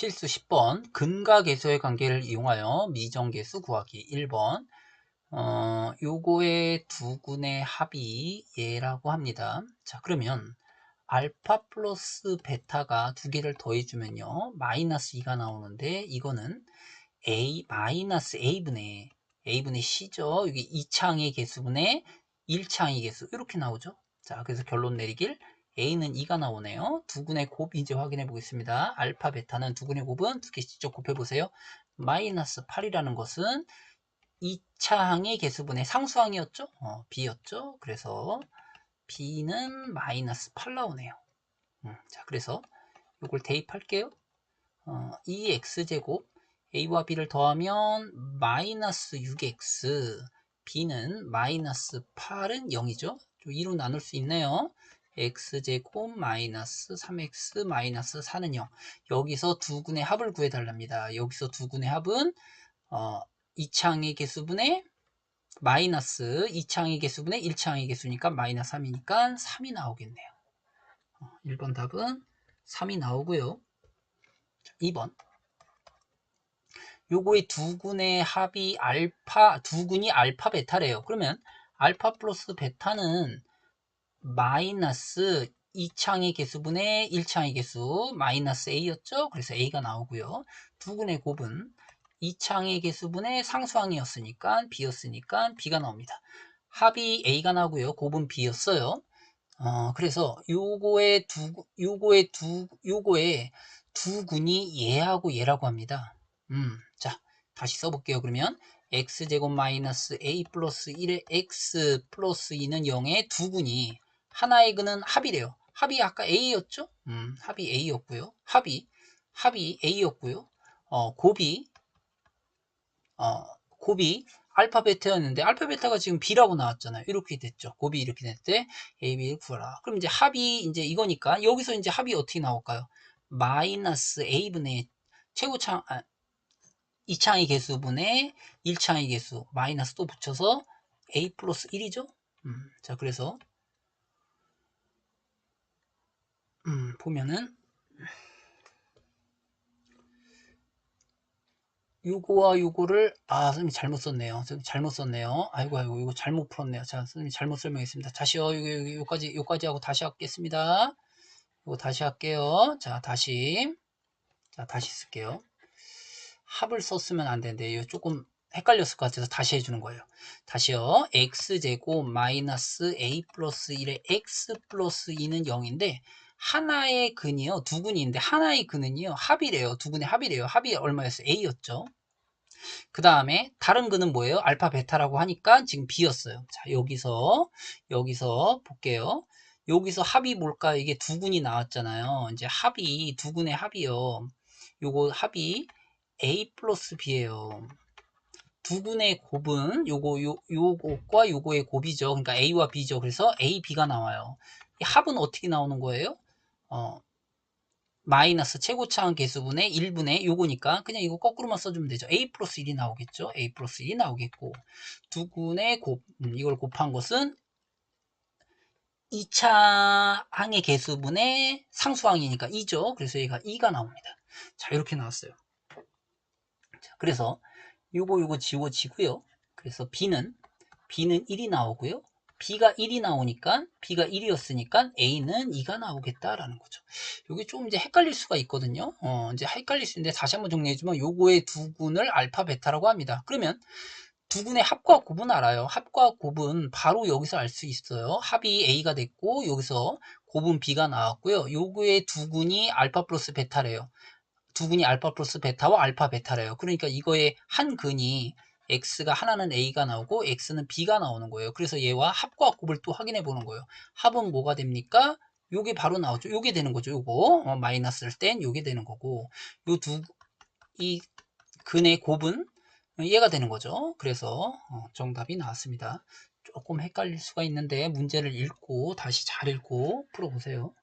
필수 10번 근과 계수의 관계를 이용하여 미정계수 구하기 1번 어, 요거의 두 군의 합이 얘라고 합니다. 자 그러면 알파 플러스 베타가 두 개를 더해주면요 마이너스 2가 나오는데 이거는 a 마이너스 a분의 a분의 c죠. 여기 2창의 개수분의 1창의 개수 이렇게 나오죠. 자 그래서 결론 내리길 a는 2가 나오네요. 두근의 곱 이제 확인해 보겠습니다. 알파 베타는 두근의 곱은 두개 직접 곱해 보세요. 마이너스 8이라는 것은 2차 항의 개수분의 상수항이었죠? 어, b였죠? 그래서 b는 마이너스 8 나오네요. 음, 자, 그래서 이걸 대입할게요. 어, 2x제곱 a와 b를 더하면 마이너스 6x b는 마이너스 8은 0이죠. 2로 나눌 수 있네요. X제곱 마이너스 3x 마이너스 4는 0 여기서 두 군의 합을 구해달랍니다. 여기서 두 군의 합은 어, 2창의 개수분의 마이너스 2창의 개수분의 1창의 개수니까 마이너스 3이니까 3이 나오겠네요. 어, 1번 답은 3이 나오고요. 2번. 요거의 두 군의 합이 알파 두 군이 알파 베타래요. 그러면 알파 플러스 베타는 마이너스 2창의 개수분의 1창의 개수 마이너스 a였죠. 그래서 a가 나오고요. 두근의 곱은 2창의 개수분의 상수항이었으니까 b였으니까 b가 나옵니다. 합이 a가 나오고요. 곱은 b였어요. 어, 그래서 요거의 두 요거의 두 요거의 두 군이 얘하고 얘라고 합니다. 음, 자 다시 써 볼게요. 그러면 x제곱 마이너스 a 플러스 1의 x 플러스 2는 0의 두 군이 하나의 근은 합이래요. 합이 아까 A였죠? 음, 합이 A였고요. 합이 합이 A였고요. 어, 곱이 어, 곱이 알파 베타였는데 알파 베타가 지금 B라고 나왔잖아요. 이렇게 됐죠. 곱이 이렇게 때 A, B를 구하라. 그럼 이제 합이 이제 이거니까 여기서 이제 합이 어떻게 나올까요? 마이너스 A분의 최고창 아, 2창의 개수분의 1창의 개수 마이너스 또 붙여서 A 플러스 1이죠. 음, 자 그래서 음, 보면은 요거와 요거를 아 선생님 잘못 썼네요. 선생님 잘못 썼네요. 아이고 아이고 이거 잘못 풀었네요. 자 선생님 잘못 설명했습니다. 다시요 요, 요, 까지 요까지 하고 다시 하겠습니다. 이거 다시 할게요. 자 다시. 자 다시 쓸게요. 합을 썼으면 안 되는데 이거 조금 헷갈렸을 것 같아서 다시 해주는 거예요 다시요 x제곱 마이너스 a 플러스 1의 x 플러스 2는 0인데 하나의 근이요. 두 근인데 하나의 근은요. 합이래요. 두 근의 합이래요. 합이 얼마였어요? A였죠. 그 다음에 다른 근은 뭐예요? 알파 베타라고 하니까 지금 B였어요. 자 여기서 여기서 볼게요. 여기서 합이 뭘까? 이게 두 근이 나왔잖아요. 이제 합이 두 근의 합이요. 요거 합이 A 플러스 B예요. 두 근의 곱은 요거 요 요거과 요거의 곱이죠. 그러니까 A와 B죠. 그래서 A, B가 나와요. 이 합은 어떻게 나오는 거예요? 어, 마이너스 최고차항 개수분의 1분의 요거니까 그냥 이거 거꾸로만 써주면 되죠. a 플러스 1이 나오겠죠. a 플러스 1이 나오겠고 두근의 곱, 음, 이걸 곱한 것은 2차 항의 개수분의 상수항이니까 2죠. 그래서 얘가 2가 나옵니다. 자 이렇게 나왔어요. 자, 그래서 요거 요거 지워지고요. 그래서 b는 b는 1이 나오고요. B가 1이 나오니까 B가 1이었으니까 A는 2가 나오겠다라는 거죠. 여기 조금 이제 헷갈릴 수가 있거든요. 어, 이제 헷갈릴 수 있는데 다시 한번 정리해주면 요거의 두 군을 알파 베타라고 합니다. 그러면 두 군의 합과 곱은 알아요. 합과 곱은 바로 여기서 알 수 있어요. 합이 A가 됐고 여기서 곱은 B가 나왔고요. 요거의 두 군이 알파 플러스 베타래요. 두 군이 알파 플러스 베타와 알파 베타래요. 그러니까 이거의 한 근이 x가 하나는 a가 나오고 x는 b가 나오는 거예요. 그래서 얘와 합과 곱을 또 확인해 보는 거예요. 합은 뭐가 됩니까? 요게 바로 나오죠. 요게 되는 거죠. 요거 어, 마이너스를 땐 요게 되는 거고 요 두 이 근의 곱은 얘가 되는 거죠. 그래서 어, 정답이 나왔습니다. 조금 헷갈릴 수가 있는데 문제를 읽고 다시 잘 읽고 풀어보세요.